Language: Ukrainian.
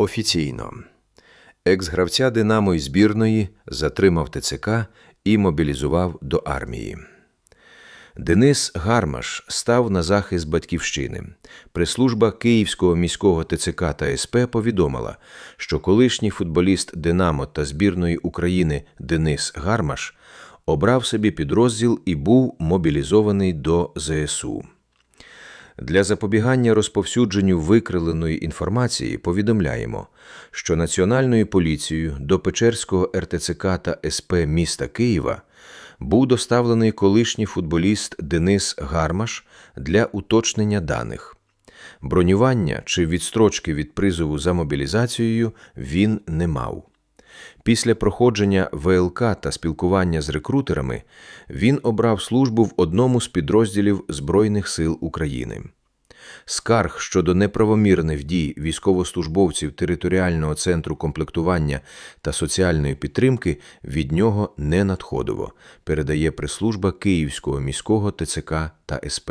Офіційно. Екс-гравця Динамо і збірної затримав ТЦК і мобілізував до армії. Денис Гармаш став на захист батьківщини. Прес-служба Київського міського ТЦК та СП повідомила, що колишній футболіст Динамо та збірної України Денис Гармаш обрав собі підрозділ і був мобілізований до ЗСУ. Для запобігання розповсюдженню викриленої інформації повідомляємо, що Національною поліцією до Печерського РТЦК та СП міста Києва був доставлений колишній футболіст Денис Гармаш для уточнення даних. Бронювання чи відстрочки від призову за мобілізацією він не мав. Після проходження ВЛК та спілкування з рекрутерами він обрав службу в одному з підрозділів Збройних сил України. Скарг щодо неправомірних дій військовослужбовців територіального центру комплектування та соціальної підтримки від нього не надходило, передає прес-служба Київського міського ТЦК та СП.